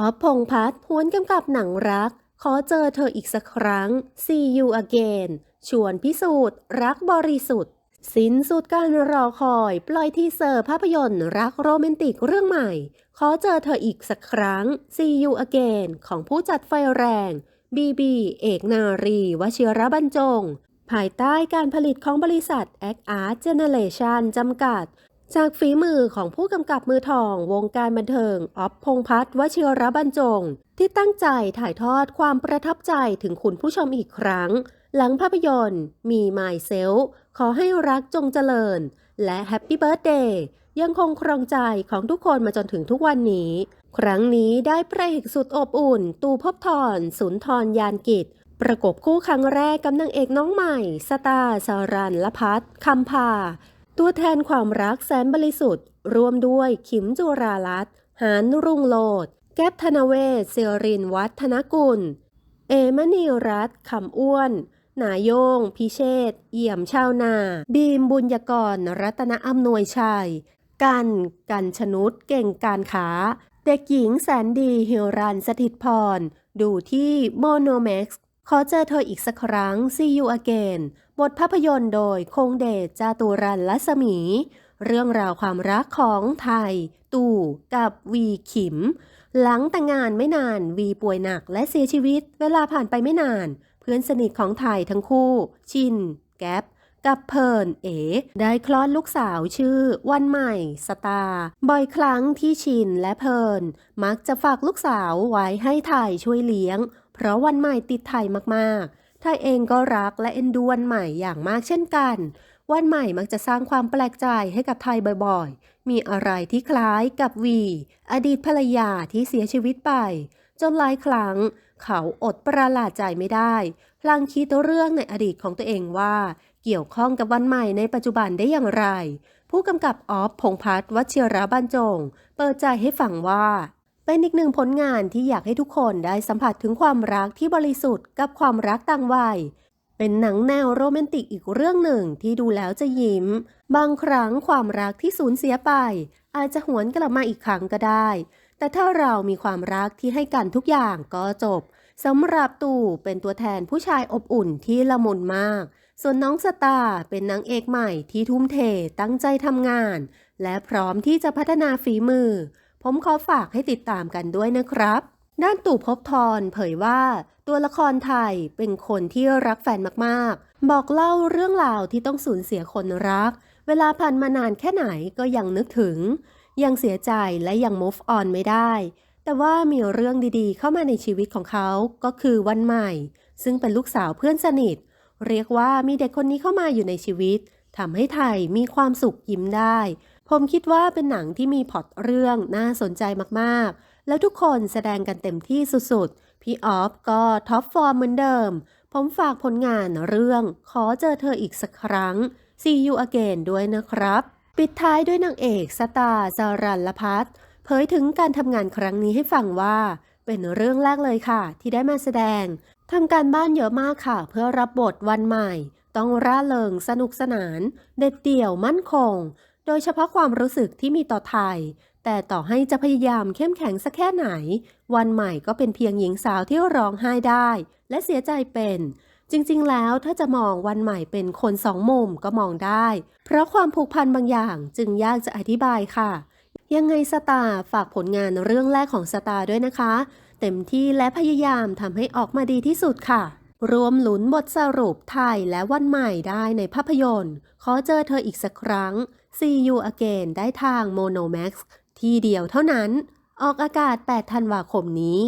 ออฟพงพัฒน์หวนกำกับหนังรัก ขอเจอเธออีกสักครั้ง See you again ชวนพิสูจน์ รักบริสุทธิ์ สิ้นสุดการรอคอย ปล่อยทีเซอร์ภาพยนตร์รักโรแมนติกเรื่องใหม่ ขอเจอเธออีกสักครั้ง See you again ของผู้จัดไฟแรงบีบีเอกนารี วชิระบรรจง ภายใต้การผลิตของบริษัท Act Art Generation จำกัด จากฝีมือของผู้กำกับมือทองวงการบันเทิงออฟพงพัฒน์วชิระบรรจง ที่ตั้งใจถ่ายทอดความประทับใจถึงคุณผู้ชมอีกครั้ง หลังภาพยนตร์ มี My Self ขอให้รักจงเจริญ และ Happy Birthday ยังคงครองใจของทุกคนมาจนถึงทุกวันนี้ ครั้งนี้ได้พระเอกสุดอบอุ่น ตูพบทรสุนทรยานกิจ ประกบคู่ครั้งแรกกับนางเอกน้องใหม่ สตาร์สารันละพัฒคำพา ตัวแทนความรักแสนบริสุทธิ์รวมด้วยขิมจุราลัตหานรุ่งโลด แก๊ปธนเวศเซรินวัฒนกุล เอมณีรัตคำอ้วน นายโยงพิเชษเอี่ยมชาวนา บีมบุญยกร รัตนอำนวยชัย กัน กันชนุดเก่งการขา เด็กหญิงแสนดีเฮรันสถิตพร ดูที่โมโนแม็กซ์ ขอเจอเธออีกสักครั้ง See you again บทภาพยนตร์โดยคงเดชจาตุรันลัศมี เรื่องราวความรักของไทย ตู่กับวีขิม หลังแต่งงานไม่นานวีป่วยหนักและเสียชีวิต เวลาผ่านไปไม่นาน เพื่อนสนิทของไทยทั้งคู่ ชิน แก๊ปกับเพิร์นเอ๋ได้คลอดลูกสาวชื่อ วันใหม่ สตา บ่อยครั้งที่ชินและเพิร์นมักจะฝากลูกสาวไว้ให้ไทยช่วยเลี้ยง เพราะวันใหม่ติดไทยมากๆ ไทยเองก็รักและเอ็นดูวันใหม่อย่างมากเช่นกัน วันใหม่มักจะสร้างความแปลกใจให้กับไทยบ่อยๆ มีอะไรที่คล้ายกับวี อดีตภรรยาที่เสียชีวิตไป จนหลายครั้ง เขาอดประหลาดใจไม่ได้พลางคิดเรื่องในอดีตของตัวเองว่า เกี่ยวข้องกับวันใหม่ในปัจจุบันได้อย่างไร ผู้กำกับออฟพงพัฒน์วชิระบรรจง เปิดใจให้ฟังว่า เป็นอีกหนึ่งผลงานที่อยากให้ทุกคนได้สัมผัสถึงความรักที่บริสุทธิ์กับความรักต่างวัย เป็นหนังแนวโรแมนติกอีกเรื่องหนึ่งที่ดูแล้วจะยิ้ม บางครั้งความรักที่สูญเสียไป อาจจะหวนกลับมาอีกครั้งก็ได้ แต่ถ้าเรามีความรักที่ให้กันทุกอย่างก็จบสำหรับตู่เป็นตัวแทนผู้ชายอบอุ่นที่ละมุนมาก ส่วนน้องสตาเป็นนางเอกใหม่ที่ทุ่มเทตั้งใจทำงาน และพร้อมที่จะพัฒนาฝีมือ ผมขอฝากให้ติดตามกันด้วยนะครับ ด้านตู่ภพบทรเผยว่า ตัวละครไทยเป็นคนที่รักแฟนมากๆ บอกเล่าเรื่องราวที่ต้องสูญเสียคนรัก เวลาผ่านมานานแค่ไหนก็ยังนึกถึง ยังเสียใจและยัง move on ไม่ได้ แต่ว่ามีเรื่องดีๆ เข้ามาในชีวิตของเขาก็คือวันใหม่ ซึ่งเป็นลูกสาวเพื่อนสนิท เรียกว่ามีเด็กคนนี้เข้ามาอยู่ในชีวิตทำให้ไทยมีความสุขยิ้มได้ ผมคิดว่าเป็นหนังที่มีพอตเรื่องน่าสนใจมากๆ แล้วทุกคนแสดงกันเต็มที่สุดๆ พี่ออฟก็ท็อปฟอร์มเหมือนเดิม ผมฝากผลงานเรื่องขอเจอเธออีกสักครั้ง See you again ด้วยนะครับ ปิดท้ายด้วยนางเอกสตาร์สารันละพัฒเผยถึงการทำงานครั้งนี้ให้ฟังว่า เป็นเรื่องแรกเลยค่ะ ที่ได้มาแสดงทำการบ้านเยอะมากค่ะ เพื่อรับบทวันใหม่ ต้องร่าเริงสนุกสนาน เด็ดเดี่ยวมั่นคง โดยเฉพาะความรู้สึกที่มีต่อไทย แต่ต่อให้จะพยายามเข้มแข็งสักแค่ไหน วันใหม่ก็เป็นเพียงหญิงสาวที่ร้องไห้ได้ และเสียใจเป็น จริงๆ แล้วถ้าจะมองวันใหม่เป็นคนสองมุมก็มองได้ เพราะความผูกพันบางอย่างจึงยากจะอธิบายค่ะ ยังไงสตาฝากผลงานเรื่องแรกของสตาด้วยนะคะ เต็มที่และพยายามทำให้ออกมาดีที่สุดค่ะ รวมหลุนบทสรุปไทยและวันใหม่ได้ในภาพยนตร์ ขอเจอเธออีกสักครั้ง See You Again ได้ทาง Monomax ที่เดียวเท่านั้น ออกอากาศ 8 ธันวาคมนี้